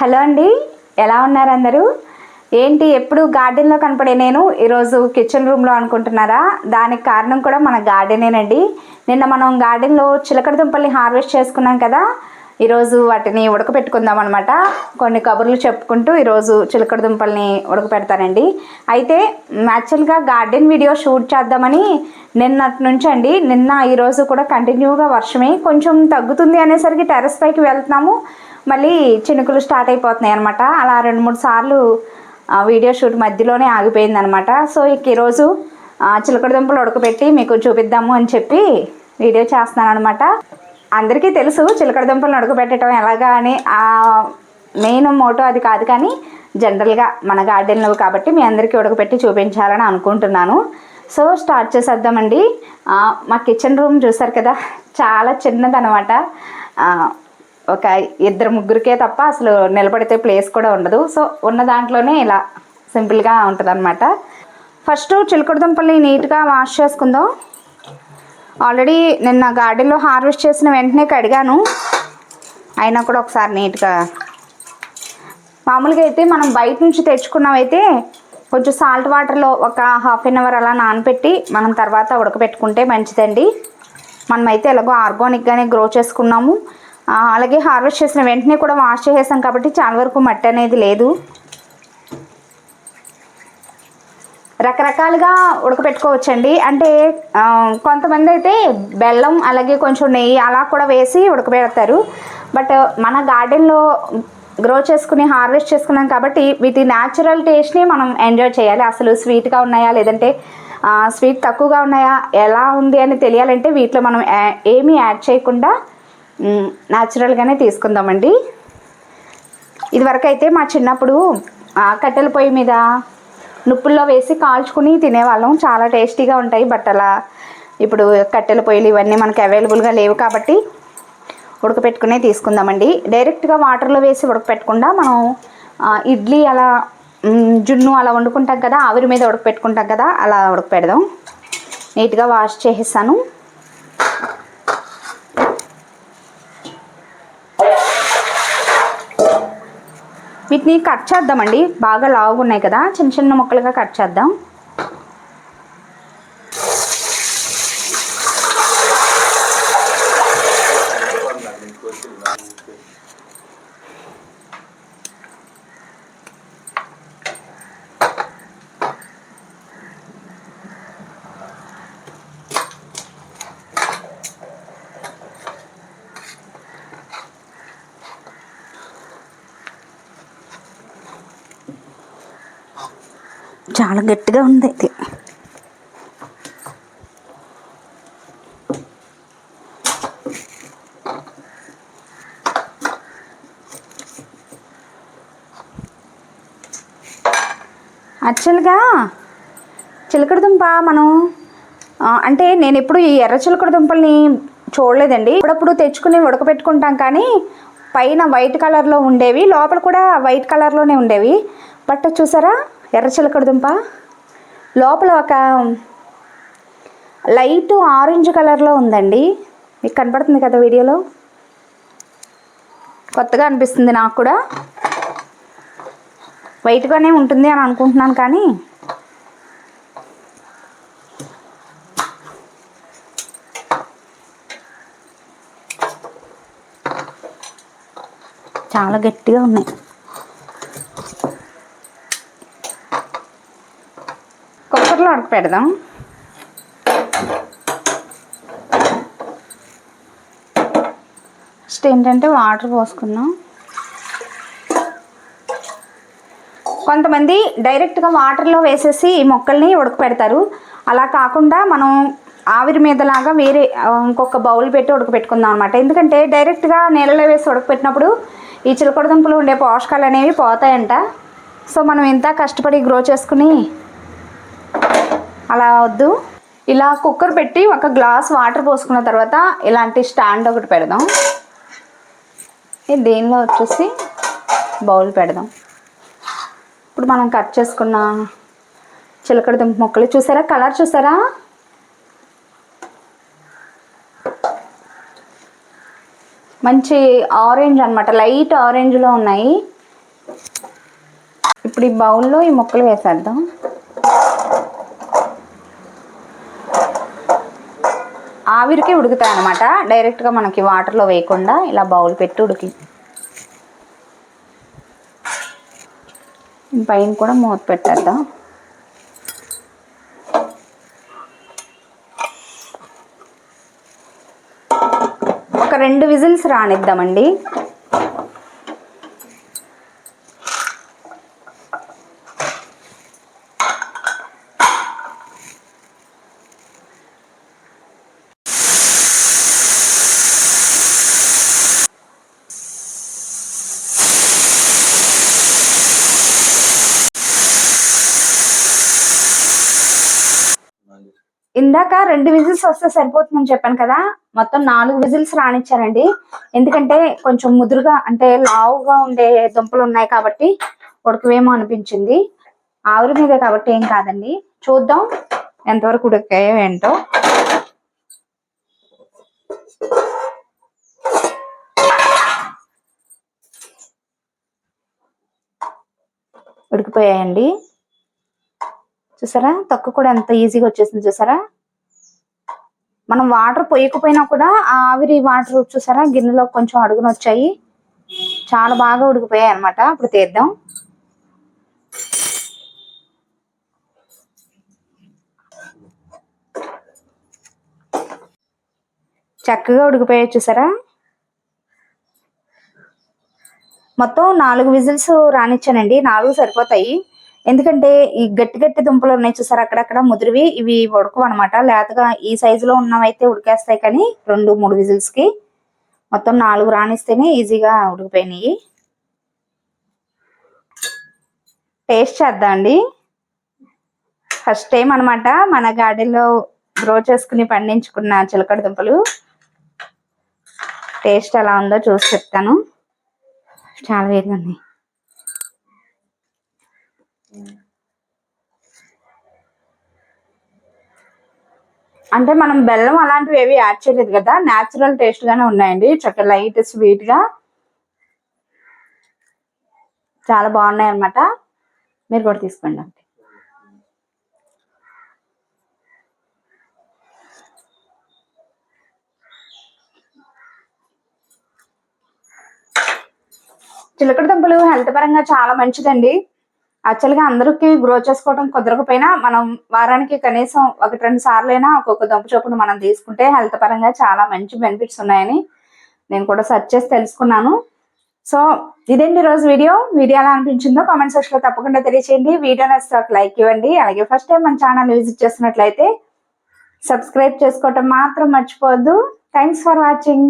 Hello అండి ఎలా ఉన్నారు అందరూ? ఏంటి ఎప్పుడు గార్డెన్లో కనపడే నేను? ఈరోజు కిచెన్ రూమ్లో అనుకుంటున్నారా? దానికి కారణం కూడా మన గార్డెనేనండి. నిన్న మనం గార్డెన్లో చిలకడ దుంపల్ని హార్వెస్ట్ చేసుకున్నాం కదా? ఈరోజు వాటిని ఉడకపెట్టుకుందాం అనమాట కొన్ని కబుర్లు చెప్పుకుంటూ ఈరోజు చిలకడ దుంపల్ని ఉడకపెడతానండి. అయితే యాక్చువల్గా గార్డెన్ వీడియో షూట్ చేద్దామని నిన్నటి నుంచి అండి నిన్న ఈరోజు కూడా కంటిన్యూగా వర్షమే. కొంచెం తగ్గుతుంది అనేసరికి టెర్రస్ పైకి వెళ్తున్నాము. మళ్ళీ చినుకులు స్టార్ట్ అయిపోతున్నాయి అనమాట అలా రెండు మూడు సార్లు వీడియో షూట్ మధ్యలోనే ఆగిపోయింది అనమాట సో ఇక ఈరోజు చిలకడ దుంపలు ఉడకబెట్టి మీకు చూపిద్దాము అని చెప్పి వీడియో చేస్తున్నాను అనమాట అందరికీ తెలుసు చిలకడ దుంపలను ఉడకబెట్టడం ఎలాగా అని. మెయిన్ మోటో అది కాదు కానీ జనరల్గా మన గార్డెన్లో కాబట్టి మీ అందరికీ ఉడకబెట్టి చూపించాలని అనుకుంటున్నాను. సో స్టార్ట్ చేసేద్దామండి. మా కిచెన్ రూమ్ చూసారు కదా చాలా చిన్నదనమాట అనమాట ఒక ఇద్దరు ముగ్గురికే తప్ప అసలు నిలబడితే ప్లేస్ కూడా ఉండదు. సో ఉన్న దాంట్లోనే ఇలా సింపుల్గా ఉంటుంది అనమాట ఫస్ట్ చిలకడ దుంపల్ని నీట్గా వాష్ చేసుకుందాం. ఆల్రెడీ నిన్న గార్డెన్లో హార్వెస్ట్ చేసిన వెంటనే కడిగాను. అయినా కూడా ఒకసారి నీట్గా. మామూలుగా అయితే మనం బయట నుంచి తెచ్చుకున్నవైతే కొంచెం సాల్ట్ వాటర్లో ఒక హాఫ్ అన్ అవర్ అలా నానబెట్టి మనం తర్వాత ఉడకబెట్టుకుంటే మంచిదండి. మనమైతే ఎలాగో ఆర్గానిక్గానే గ్రో చేసుకున్నాము. అలాగే హార్వెస్ట్ చేసిన వెంటనే కూడా వాష్ చేసేసాం కాబట్టి చాలా వరకు మట్టి అనేది లేదు. రకరకాలుగా ఉడకపెట్టుకోవచ్చండి. అంటే కొంతమంది అయితే బెల్లం అలాగే కొంచెం నెయ్యి అలా కూడా వేసి ఉడకబెడతారు బట్ మన గార్డెన్లో గ్రో చేసుకుని హార్వెస్ట్ చేసుకున్నాం కాబట్టి వీటి న్యాచురల్ టేస్ట్ని మనం ఎంజాయ్ చేయాలి. అసలు స్వీట్గా ఉన్నాయా లేదంటే స్వీట్ తక్కువగా ఉన్నాయా ఎలా ఉంది అని తెలియాలంటే వీటిలో మనం ఏమీ యాడ్ చేయకుండా న్యాచురల్గానే తీసుకుందామండి. ఇదివరకైతే మా చిన్నప్పుడు కట్టెల పొయ్యి మీద నుప్పుల్లో వేసి కాల్చుకుని తినేవాళ్ళం. చాలా టేస్టీగా ఉంటాయి బట్టల ఇప్పుడు కట్టెల పొయ్యిలు ఇవన్నీ మనకి అవైలబుల్గా లేవు కాబట్టి ఉడకపెట్టుకునే తీసుకుందామండి. డైరెక్ట్గా వాటర్లో వేసి ఉడకపెట్టకుండా మనం ఇడ్లీ అలా జున్ను అలా వండుకుంటాం కదా ఆవిరి మీద ఉడకపెట్టుకుంటాం కదా అలా ఉడకపెడదాం. నీట్గా వాష్ చేసేసాను. వీటిని కట్ చేద్దామండి. బాగా లావుగా ఉన్నాయి కదా. చిన్న చిన్న ముక్కలుగా కట్ చేద్దాం. చాలా గట్టిగా ఉంది ఇది. యాక్చువల్గా చిలకడ దుంప మనం అంటే నేను ఎప్పుడు ఈ ఎర్ర చిలకడ దుంపల్ని చూడలేదండి. ఇప్పుడప్పుడు తెచ్చుకుని ఉడకపెట్టుకుంటాం కానీ పైన వైట్ కలర్లో ఉండేవి లోపల కూడా వైట్ కలర్లోనే ఉండేవి. బట్ చూసారా? ఎర్ర చిలకడ దుంప. లోపల ఒక లైట్ ఆరెంజ్ కలర్లో ఉందండి. మీకు కనపడుతుంది కదా వీడియోలో? కొత్తగా అనిపిస్తుంది నాకు కూడా. వైట్గానే ఉంటుంది అని అనుకుంటున్నాను కానీ. చాలా గట్టిగా ఉన్నాయి. కుక్కర్లో ఉడక పెడదాం. ఫస్ట్ ఏంటంటే వాటర్ పోసుకుందాం. కొంతమంది డైరెక్ట్గా వాటర్లో వేసేసి ఈ మొక్కల్ని ఉడకపెడతారు అలా కాకుండా మనం ఆవిరి మీదలాగా వేరే ఇంకొక బౌల్ పెట్టి ఉడకపెట్టుకుందాం అనమాట ఎందుకంటే డైరెక్ట్గా నీళ్ళలో వేసి ఉడకపెట్టినప్పుడు ఈ చిలకడ దుంపలు ఉండే పోషకాలు అనేవి పోతాయంట. సో మనం ఇంత కష్టపడి గ్రో చేసుకుని అలా వద్దు. ఇలా కుక్కర్ పెట్టి ఒక గ్లాస్ వాటర్ పోసుకున్న తర్వాత ఇలాంటి స్టాండ్ ఒకటి పెడదాం. దీనిలో వచ్చేసి బౌల్ పెడదాం. ఇప్పుడు మనం కట్ చేసుకున్న చిలకడ దుంప మొక్కలు చూసారా? కలర్ చూసారా? మంచి ఆరెంజ్ అనమాట లైట్ ఆరెంజ్లో ఉన్నాయి. ఇప్పుడు ఈ బౌల్లో ఈ మొక్కలు వేసేద్దాం. ఆవిరికి ఉడుకుతాయి అనమాట డైరెక్ట్గా మనకి వాటర్లో వేయకుండా ఇలా బౌల్ పెట్టి ఉడికి. పైన కూడా మూత పెట్టేద్దాం. ఒక రెండు విజిల్స్ రానిద్దామండి. ఇందాక రెండు విజిల్స్ వస్తే సరిపోతుందని చెప్పాను కదా మొత్తం నాలుగు విజిల్స్ రానిచ్చారండి. ఎందుకంటే కొంచెం ముదురుగా అంటే లావుగా ఉండే దుంపలు ఉన్నాయి కాబట్టి ఉడకవేమో అనిపించింది. ఆవిరి మీదే కాబట్టి ఏం కాదండి. చూద్దాం ఎంతవరకు ఉడికాయో ఏంటో. ఉడికిపోయాయండి. చూసారా? తక్కువ కూడా ఎంత ఈజీగా వచ్చేసింది చూసారా? మనం వాటర్ పోయకపోయినా కూడా ఆవిరి వాటర్ చూసారా? గిన్నెలో కొంచెం అడుగున వచ్చాయి. చాలా బాగా ఉడికిపోయాయి అనమాట ఇప్పుడు తీద్దాం. చక్కగా ఉడికిపోయాయి చూసారా? మొత్తం నాలుగు విజిల్స్ రానిచ్చానండి. నాలుగు సరిపోతాయి. ఎందుకంటే ఈ గట్టి గట్టి దుంపలు ఉన్నాయి చూసారు? అక్కడక్కడ ముదిరివి ఇవి ఉడకవు అనమాట లేతగా ఈ సైజులో ఉన్నవైతే ఉడికేస్తాయి కానీ రెండు మూడు విజిల్స్కి. మొత్తం నాలుగు రాణిస్తేనే ఈజీగా ఉడికిపోయినాయి. టేస్ట్ చేద్దాం అండి. ఫస్ట్ టైం అనమాట మన గార్డెన్లో గ్రో చేసుకుని పండించుకున్న చిలకడ దుంపలు. టేస్ట్ ఎలా ఉందో చూసి చెప్తాను. చాలా వేరుగా ఉన్నాయి. అంటే మనం బెల్లం అలాంటివి ఏవి యాడ్ చేయలేదు కదా న్యాచురల్ టేస్ట్ గానే ఉన్నాయండి. చక్క లైట్ స్వీట్గా. చాలా బాగున్నాయి అన్నమాట మీరు కూడా తీసుకోండి అండి చిలకడ దుంపలు హెల్త్ పరంగా చాలా మంచిదండి. యాక్చువల్గా అందరికీ గ్రో చేసుకోవడం కుదరకపోయినా మనం వారానికి కనీసం ఒకటి రెండు సార్లు అయినా ఒక్కొక్క దుంప చొప్పున మనం తీసుకుంటే హెల్త్ పరంగా చాలా మంచి బెనిఫిట్స్ ఉన్నాయని నేను కూడా సెర్చ్ చేసి తెలుసుకున్నాను. సో ఇదండి రోజు వీడియో వీడియో ఎలా అనిపించిందో కామెంట్ సెక్షన్లో తప్పకుండా తెలియచేయండి. వీడియో నచ్చితే ఒక లైక్ ఇవ్వండి. అలాగే ఫస్ట్ టైం మన ఛానల్ విజిట్ చేస్తున్నట్లయితే సబ్స్క్రైబ్ చేసుకోవటం మాత్రం మర్చిపోవద్దు. Thanks for watching